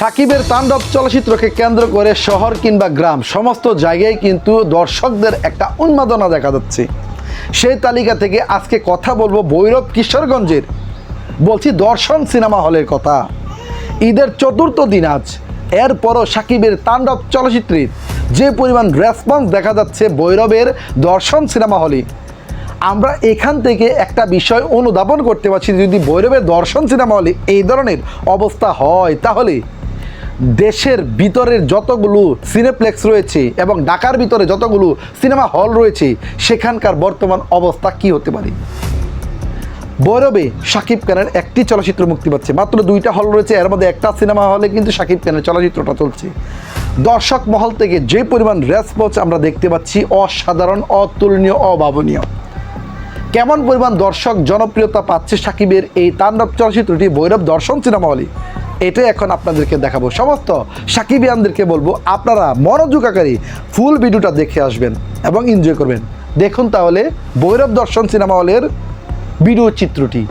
সাকিবের তাণ্ডব চলচ্চিত্রকে কেন্দ্র করে শহর কিংবা গ্রাম, সমস্ত জায়গায় কিন্তু দর্শকদের একটা উন্মাদনা দেখা যাচ্ছে। সেই তালিকা থেকে আজকে কথা বলব ভৈরব কিশোরগঞ্জের। বলছি দর্শন সিনেমা হলের কথা। ঈদের চতুর্থ দিন আজ। এরপরও সাকিবের তাণ্ডব চলচ্চিত্রের যে পরিমাণ রেসপন্স দেখা যাচ্ছে ভৈরবের দর্শন সিনেমা হলে। আমরা এখান থেকে একটা বিষয় অনুধাবন করতে পারছি যদি ভৈরবের দর্শন সিনেমা হলে এই ধরনের অবস্থা হয়। তাহলে দেশের ভিতরের যতগুলো সিনেপ্লেক্স রয়েছে এবং ঢাকার ভিতরে যতগুলো সিনেমা হল রয়েছে, সেখানকার বর্তমান অবস্থা কি হতে পারে? বৈরবে শাকিব খানের একটি চলচ্চিত্র মুক্তি পাচ্ছে। মাত্র দুইটা হল রয়েছে, এর মধ্যে একটা সিনেমা হলে কিন্তু শাকিব খানের চলচ্চিত্রটা চলছে। দর্শক মহল থেকে যে পরিমাণ রেসপন্স আমরা দেখতে পাচ্ছি, অসাধারণ, অতুলনীয়, অভাবনীয়। কেমন পরিমাণ দর্শক জনপ্রিয়তা পাচ্ছে সাকিবের এই তাণ্ডব চলচ্চিত্রটি বৈরব দর্শন সিনেমা হলে? এটাই এখন আপনাদেরকে দেখাবো। সমস্ত সাকিবিয়ানদেরকে বলব, আপনারা মনোযোগাকারী ফুল ভিডিওটা দেখে আসবেন এবং এনজয় করবেন। দেখুন তাহলে ভৈরব দর্শন সিনেমা হলের ভিডিও চিত্রটি।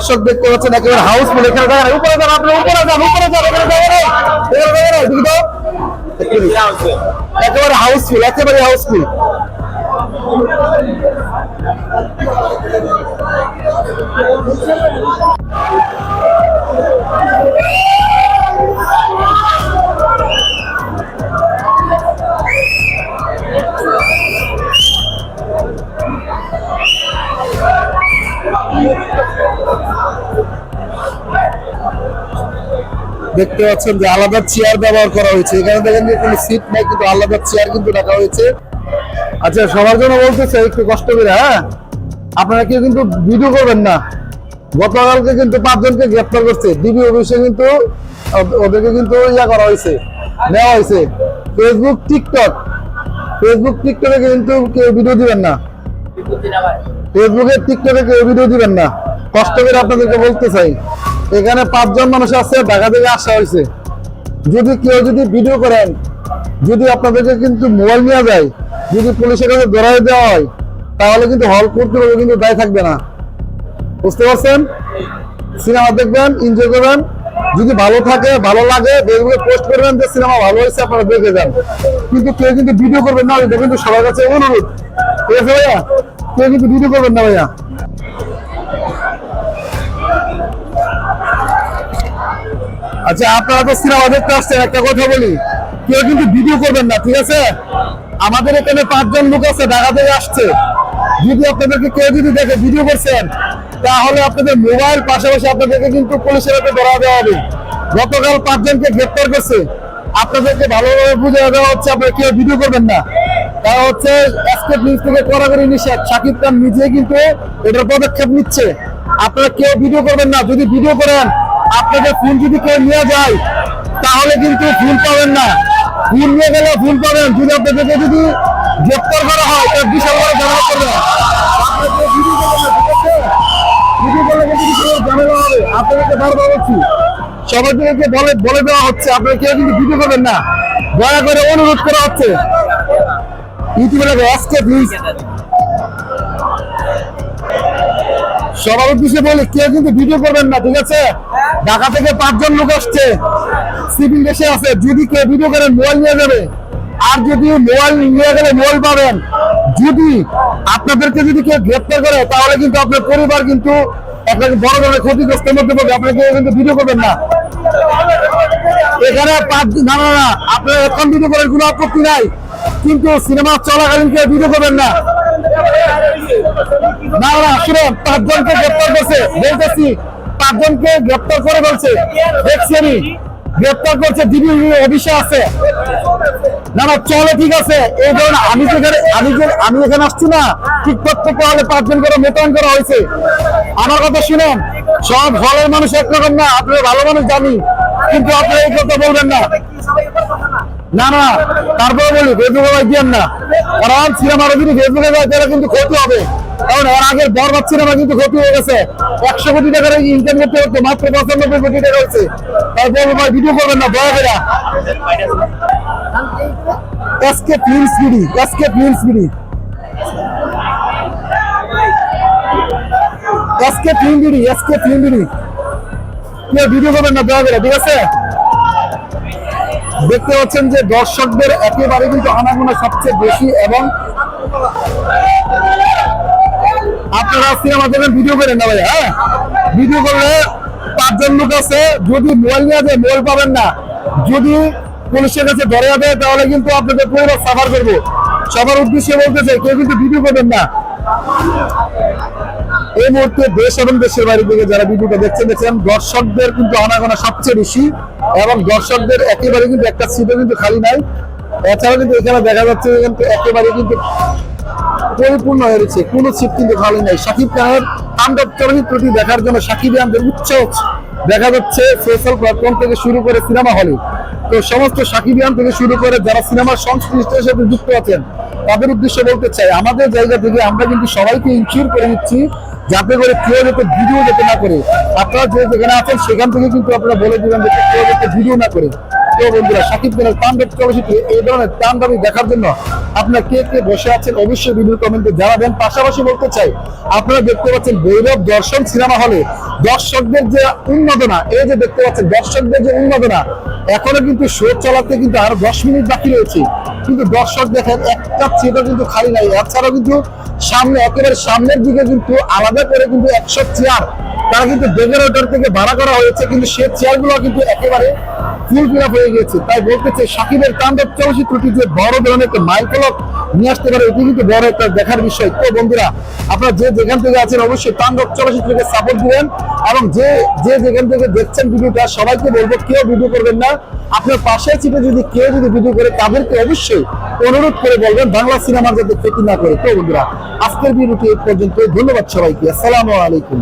দর্শক দেখতে পাচ্ছেন একেবারে হাউসফুল এখানে দেখেন উপরে যান আপনি, উপরে যান উপরে যান এখানে দেখেন এখানে দেখেন একেবারে হাউস ফিল একেবারে হাউসফুল দেখতে পাচ্ছেন যে আলাদা চেয়ার ব্যবহার করা হয়েছে। এখানে দেখেন যে কোনো সিট নাই কিন্তু আলাদা চেয়ার কিন্তু রাখা হয়েছে। আচ্ছা সবার জন্য বলতেছে একটু কষ্ট করে হ্যাঁ? আপনারা কেউ কিন্তু ভিডিও করবেন না। গতকালকে কিন্তু পাঁচজনকে গ্রেপ্তার করছে। ডিবি অফিসে কিন্তু ওদেরকে কিন্তু ইয়া করা হয়েছে নেওয়া হয়েছে। ফেসবুক টিকটক ফেসবুক টিকটকে কিন্তু কেউ ভিডিও দিবেন না। ফেসবুকে টিকটকে কেউ ভিডিও দিবেন না। কষ্ট করে আপনাদেরকে বলতে চাই। এখানে পাঁচজন মানুষ আছে, ঢাকা থেকে আসা হয়েছে। যদি কেউ যদি ভিডিও করেন, যদি আপনাদেরকে কিন্তু মোবাইল নেওয়া যায়, যদি পুলিশের কাছে ধরাই দেওয়া হয়, তাহলে কিন্তু হল কর্তৃপক্ষ কিন্তু দায় থাকবে না। বুঝতে পারছেন? সিনেমা দেখবেন এনজয় করবেন। যদি ভালো থাকে, ভালো লাগে ফেসবুকে পোস্ট করবেন যে সিনেমা ভালো হয়েছে, আপনারা দেখে যান। কিন্তু কেউ কিন্তু ভিডিও করবেন না কিন্তু সবার কাছে অনুরোধ। ঠিক আছে ভাইয়া? কেউ কিন্তু ভিডিও করবেন না ভাইয়া। আচ্ছা আপনারা তো সিনেমা দেখতে আসছেন, একটা কথা বলি। কেউ কিন্তু ভিডিও করবেন না, ঠিক আছে? আমাদের এখানে পাঁচজন লোক আছে, ঢাকা থেকে আসছে। যদি আপনাদেরকে কেউ যদি দেখে ভিডিও করছেন, তাহলে আপনাদের মোবাইল পাশাপাশি আপনাদেরকে কিন্তু পুলিশের হাতে ধরা দেওয়া হবে। গতকাল পাঁচজনকে গ্রেপ্তার করছে। আপনাদেরকে ভালোভাবে বুঝে দেওয়া হচ্ছে, আপনারা কেউ ভিডিও করবেন না। তারা হচ্ছে এসকেপ নিউজ থেকে কড়াকড়ি নিষেধ। শাকিব খান নিজে কিন্তু এটার পদক্ষেপ নিচ্ছে। আপনারা কেউ ভিডিও করবেন না। যদি ভিডিও করেন আপনাদের ফোন যদি কেউ নিয়ে যায়, তাহলে কিন্তু ফোন পাবেন না। ফোন নিয়ে গেলে ফোন পাবেন। যদি আপনাদেরকে যদি গ্রেপ্তার করা হয় তার বিশাল ঝামেলা করবে। বলে দেওয়া হচ্ছে, আপনারা কেউ কিন্তু না। দয়া করে অনুরোধ করা হচ্ছে। সবার উদ্দেশ্যে বলি, কেউ কিন্তু ভিডিও করবেন না, ঠিক আছে? ঢাকা থেকে পাঁচজন লোক আসছে। সিভিল দেশে আছে। যদি কেউ ভিডিও করেন মোবাইল নিয়ে যাবে। আর যদি মোবাইল নিয়ে গেলে মোবাইল পাবেন। যদি আপনাদেরকে যদি কেউ গ্রেপ্তার করে, তাহলে কিন্তু আপনার পরিবার কিন্তু একটা বড় ধরনের ক্ষতিগ্রস্তের মধ্যে পড়বে। আপনারা কেউ কিন্তু ভিডিও করবেন না। এখানে পাঁচ, না না না, আপনারা এখন ভিডিও করার কোনো আপত্তি নাই। কিন্তু সিনেমা চলাকালীন কেউ ভিডিও করবেন না। না না, শুনুন, পাঁচজনকে গ্রেপ্তার করছে। বলতেছি পাঁচজনকে গ্রেপ্তার করে বলছে দেখছি আমি। গ্রেপ্তার করছে অফিসে আছে। না না, চলে, ঠিক আছে। এই ধরুন, আমি যেখানে আমি যে আমি এখানে আসছি না। ঠিক হলে পাঁচজন করে মোতায়েন করা হয়েছে। আমার কথা শুনুন, সব হলের মানুষ একরকম না ভালো মানুষ জানি, কিন্তু আপনারা এই কথা বলবেন না। না না, তারপরে বলি ফেসবুকে দিয়েন না। কারণ সিনেমার ফেসবুকে কিন্তু ক্ষতি হবে। কারণ এর আগের বরবাদ সিনেমা কিন্তু ক্ষতি হয়ে গেছে। একশো কোটি টাকার ইনকাম করতে করতে মাত্র পঁচানব্বই কোটি টাকা হয়েছে। তারপর ভাই ভিডিও করবেন না, দয়া করে। SK films BD SK films BD SK film BD SK film BD কেউ ভিডিও করবেন না, দয়া করে, ঠিক আছে? দেখতে পাচ্ছেন যে দর্শকদের একেবারে কিন্তু আনাগোনা সবচেয়ে বেশি এবং আপনারা সিনেমা দেখবেন ভিডিও করেন না ভাই হ্যাঁ? ভিডিও করলে পাঁচজন লোক আছে, যদি মোবাইল নিয়ে যায় মোবাইল পাবেন না। যদি পুলিশের কাছে ধরে যাবে তাহলে কিন্তু আপনাদের পরিবার সাফার করব। সবার উদ্দেশ্যে বলতে চাই কেউ কিন্তু ভিডিও করবেন না। এই মুহূর্তে দেশ এবং দেশের বাইরে থেকে যারা ভিডিওটা দেখছেন দেখছেন, দর্শকদের কিন্তু আনাগোনা সবচেয়ে বেশি, এবং দর্শকদের একেবারে কিন্তু একটা সিটও কিন্তু খালি নাই। এছাড়া কিন্তু এখানে দেখা যাচ্ছে কিন্তু একেবারে কিন্তু পরিপূর্ণ হয়েছে। কোন সিট কিন্তু খালি নাই। শাকিব খানের তাণ্ডব চলচ্চিত্রটি দেখার জন্য সাকিব খানদের উচ্চ দেখা যাচ্ছে। সোশ্যাল প্ল্যাটফর্ম থেকে শুরু করে সিনেমা হলে। তো সমস্ত সাকিবিয়ান থেকে শুরু করে যারা সিনেমার সংশ্লিষ্টের সাথে যুক্ত আছেন, তাদের উদ্দেশ্যে বলতে চাই, আমাদের জায়গা থেকে আমরা কিন্তু সবাইকে ইনশিওর করে দিচ্ছি যাতে করে কেউ যাতে ভিডিও যাতে না করে। আপনারা যে যেখানে আছেন, সেখান থেকে কিন্তু আপনারা বলে দিবেন যে কেউ যাতে ভিডিও না করে। বন্ধুরা, সাকিব খানের তাণ্ডব চলচ্চিত্রে এই ধরনের তাণ্ডবী দেখার জন্য আপনারা কে কে বসে আছেন অবশ্যই ভিডিও কমেন্টে জানাবেন। পাশাপাশি বলতে চাই, আপনারা দেখতে পাচ্ছেন ভৈরব দর্শন সিনেমা হলে দর্শকদের যে উন্মাদনা, এই যে দেখতে পাচ্ছেন দর্শকদের যে উন্মাদনা, এখনও কিন্তু শো চালাতে কিন্তু আরও দশ মিনিট বাকি রয়েছে। কিন্তু দর্শক দেখেন, একটা সিটও কিন্তু খালি নাই। এছাড়াও কিন্তু সামনে, একেবারে সামনের দিকে কিন্তু আলাদা করে কিন্তু একশো চেয়ার তারা কিন্তু ডেকোরেটর থেকে ভাড়া করা হয়েছে, কিন্তু সে চেয়ারগুলো কিন্তু একেবারে ফুল হয়ে গেছে তাই বলতে চাই সাকিবের তাণ্ডব চলচ্চিত্রটি যে বড় ধরনের একটা মাইকলক নিয়ে আসতে পারে, এটি কিন্তু বড় একটা দেখার বিষয়। তো বন্ধুরা, আপনারা যে যেখান থেকে আছেন, অবশ্যই তাণ্ডব চলচ্চিত্রকে সাপোর্ট দিবেন এবং যে যে যেখান থেকে দেখছেন ভিডিওটা, সবাইকে বলব, কেউ ভিডিও করবেন না। আপনার পাশে চিপে যদি কেউ যদি ভিডিও করে, তাদেরকে অবশ্যই অনুরোধ করে বলবেন, বাংলা সিনেমার যাতে ক্ষতি না করে। তো বন্ধুরা, আজকের ভিডিওটি এই পর্যন্ত ধন্যবাদ সবাইকে। আসসালামু আলাইকুম।